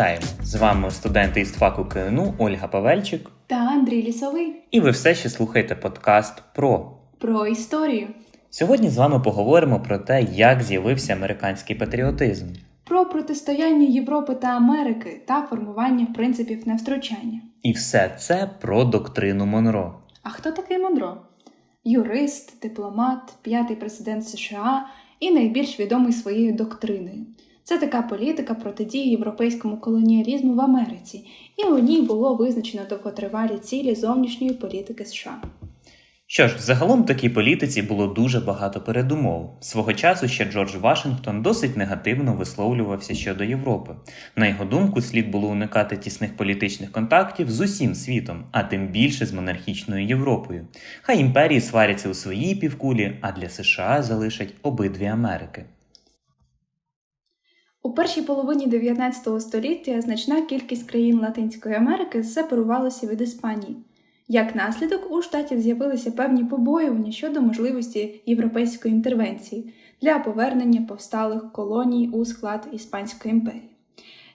Вітаємо! З вами студенти із факу КНУ Ольга Павельчик, Та Андрій Лісовий і ви все ще слухаєте подкаст про. про історію, Сьогодні з вами поговоримо про те, як з'явився американський патріотизм. про протистояння Європи та Америки та формування принципів невтручання. І все це про доктрину Монро. А хто такий Монро? Юрист, дипломат, п'ятий президент США і найбільш відомий своєю доктриною. Це така політика протидії європейському колоніалізму в Америці, і у ній було визначено довготривалі цілі зовнішньої політики США. Що ж, загалом в такій політиці було дуже багато передумов. Свого часу ще Джордж Вашингтон досить негативно висловлювався щодо Європи. На його думку, слід було уникати тісних політичних контактів з усім світом, а тим більше з монархічною Європою. Хай імперії сваряться у своїй півкулі, а для США залишать обидві Америки. У першій половині 19 століття значна кількість країн Латинської Америки сепарувалася від Іспанії. Як наслідок, у штатів з'явилися певні побоювання щодо можливості європейської інтервенції для повернення повсталих колоній у склад Іспанської імперії.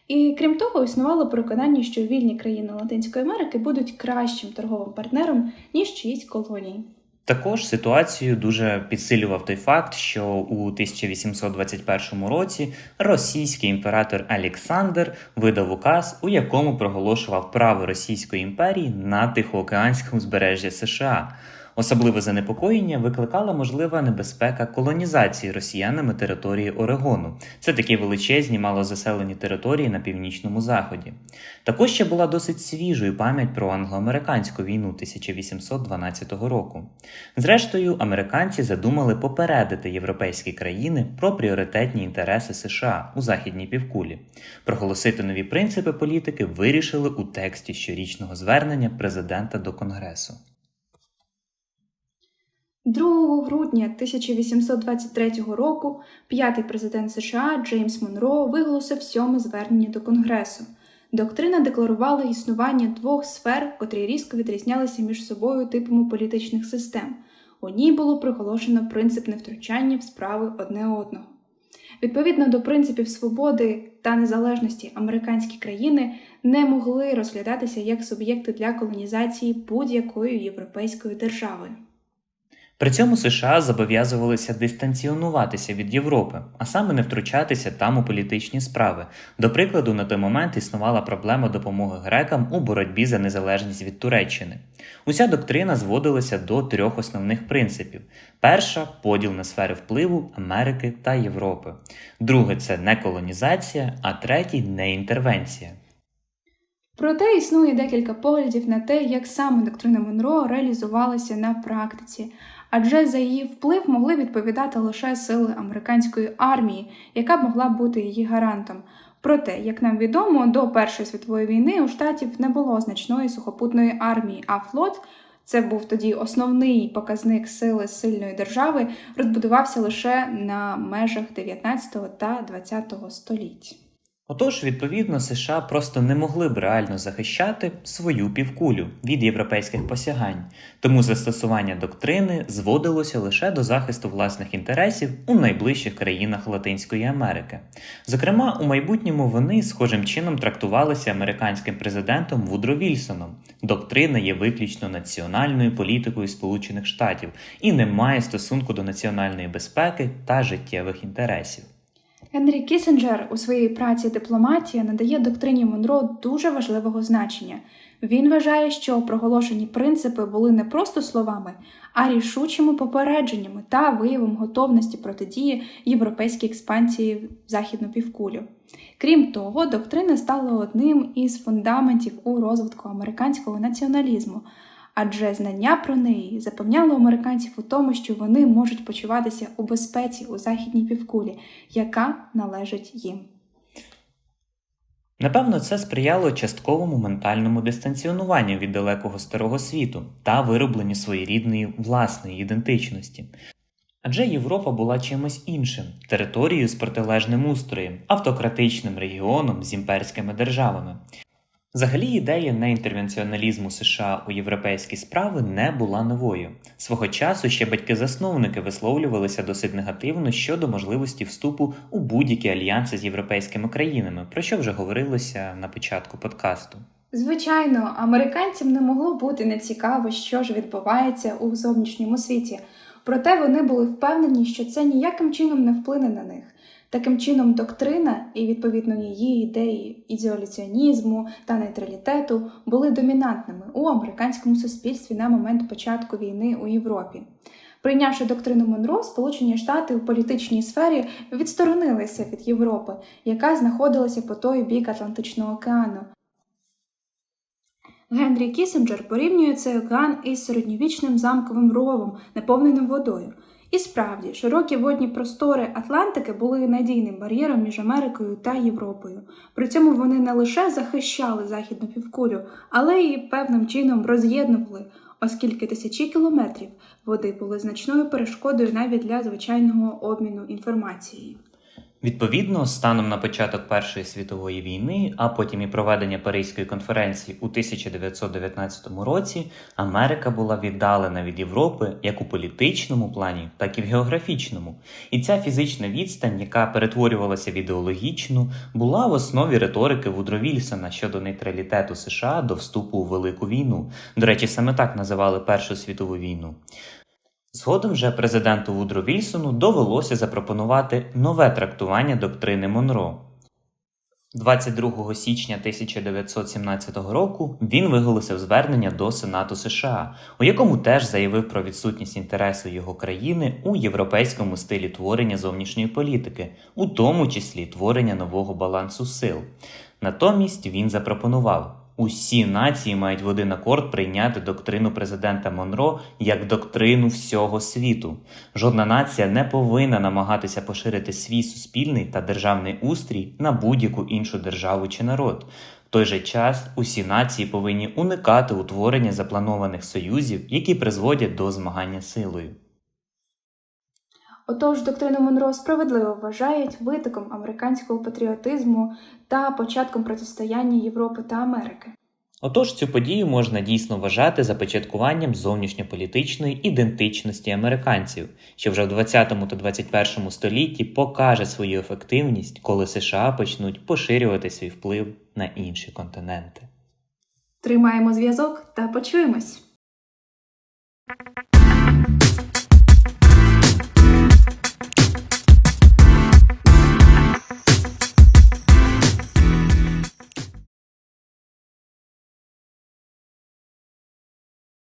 І крім того, існувало переконання, що вільні країни Латинської Америки будуть кращим торговим партнером, ніж чиїсь колонії. Також ситуацію дуже підсилював той факт, що у 1821 році російський імператор Олександр видав указ, у якому проголошував право Російської імперії на Тихоокеанському збережжі США. Особливе занепокоєння викликала можлива небезпека колонізації росіянами території Орегону. Це такі величезні малозаселені території на північному заході. Також ще була досить свіжою пам'ять про англо-американську війну 1812 року. Зрештою, американці задумали попередити європейські країни про пріоритетні інтереси США у західній півкулі. Проголосити нові принципи політики вирішили у тексті щорічного звернення президента до Конгресу. 2 грудня 1823 року п'ятий президент США Джеймс Монро виголосив сьоме звернення до Конгресу. Доктрина декларувала існування двох сфер, котрі різко відрізнялися між собою типами політичних систем. У ній було проголошено принцип невтручання в справи одне одного. Відповідно до принципів свободи та незалежності, американські країни не могли розглядатися як суб'єкти для колонізації будь-якою європейською державою. При цьому США зобов'язувалися дистанціонуватися від Європи, а саме не втручатися там у політичні справи. До прикладу, на той момент існувала проблема допомоги грекам у боротьбі за незалежність від Туреччини. Уся доктрина зводилася до трьох основних принципів: перша поділ на сфери впливу Америки та Європи. Друге це не колонізація, а третій не інтервенція. Проте існує декілька поглядів на те, як саме доктрина Монро реалізувалася на практиці, адже за її вплив могли відповідати лише сили американської армії, яка б могла бути її гарантом. Проте, як нам відомо, до Першої світової війни у штатів не було значної сухопутної армії, а флот. Це був тоді основний показник сили сильної держави, розбудувався лише на межах 19 та 20 століть. Отож, відповідно, США просто не могли б реально захищати свою півкулю від європейських посягань, тому застосування доктрини зводилося лише до захисту власних інтересів у найближчих країнах Латинської Америки. Зокрема, у майбутньому вони схожим чином трактувалися американським президентом Вудро Вільсоном. Доктрина є виключно національною політикою Сполучених Штатів і не має стосунку до національної безпеки та життєвих інтересів. Генрі Кісінджер у своїй праці Дипломатія надає доктрині Монро дуже важливого значення. Він вважає, що проголошені принципи були не просто словами, а рішучими попередженнями та виявом готовності протидії європейській експансії в західну півкулю. Крім того, доктрина стала одним із фундаментів у розвитку американського націоналізму, адже знання про неї запевняло американців у тому, що вони можуть почуватися у безпеці у західній півкулі, яка належить їм. Напевно, це сприяло частковому ментальному дистанціонуванню від далекого старого світу та виробленню своєрідної власної ідентичності. Адже Європа була чимось іншим територією з протилежним устроєм, автократичним регіоном з імперськими державами. Взагалі ідея неінтервенціоналізму США у європейські справи не була новою. Свого часу ще батьки-засновники висловлювалися досить негативно щодо можливості вступу у будь-які альянси з європейськими країнами, про що вже говорилося на початку подкасту. Звичайно, американцям не могло бути нецікаво, що ж відбувається у зовнішньому світі. Проте вони були впевнені, що це ніяким чином не вплине на них. Таким чином, доктрина і відповідно її ідеї ізоляціонізму та нейтралітету були домінантними у американському суспільстві на момент початку війни у Європі. Прийнявши доктрину Монро, Сполучені Штати у політичній сфері відсторонилися від Європи, яка знаходилася по той бік Атлантичного океану. Генрі Кісінджер порівнює цей океан із середньовічним замковим ровом, наповненим водою. І справді, широкі водні простори Атлантики були надійним бар'єром між Америкою та Європою. При цьому вони не лише захищали західну півкулю, але й певним чином роз'єднували, оскільки тисячі кілометрів води були значною перешкодою навіть для звичайного обміну інформацією. Відповідно, станом на початок Першої світової війни, а потім і проведення Паризької конференції у 1919 році, Америка була віддалена від Європи як у політичному плані, так і в географічному. І ця фізична відстань, яка перетворювалася в ідеологічну, була в основі риторики Вудро Вільсона щодо нейтралітету США до вступу у Велику війну. До речі, саме так називали Першу світову війну. Згодом вже президенту Вудро Вільсону довелося запропонувати нове трактування доктрини Монро. 22 січня 1917 року він виголосив звернення до Сенату США, у якому теж заявив про відсутність інтересу його країни у європейському стилі творення зовнішньої політики, у тому числі творення нового балансу сил. Натомість він запропонував. Усі нації мають в один акорд прийняти доктрину президента Монро як доктрину всього світу. Жодна нація не повинна намагатися поширити свій суспільний та державний устрій на будь-яку іншу державу чи народ. В той же час усі нації повинні уникати утворення запланованих союзів, які призводять до змагання силою. Отож, доктрину Монро справедливо вважають витоком американського патріотизму та початком протистояння Європи та Америки. Отож, цю подію можна дійсно вважати започаткуванням зовнішньополітичної ідентичності американців, що вже в 20 та 21 столітті покаже свою ефективність, коли США почнуть поширювати свій вплив на інші континенти. Тримаємо зв'язок та почуємось!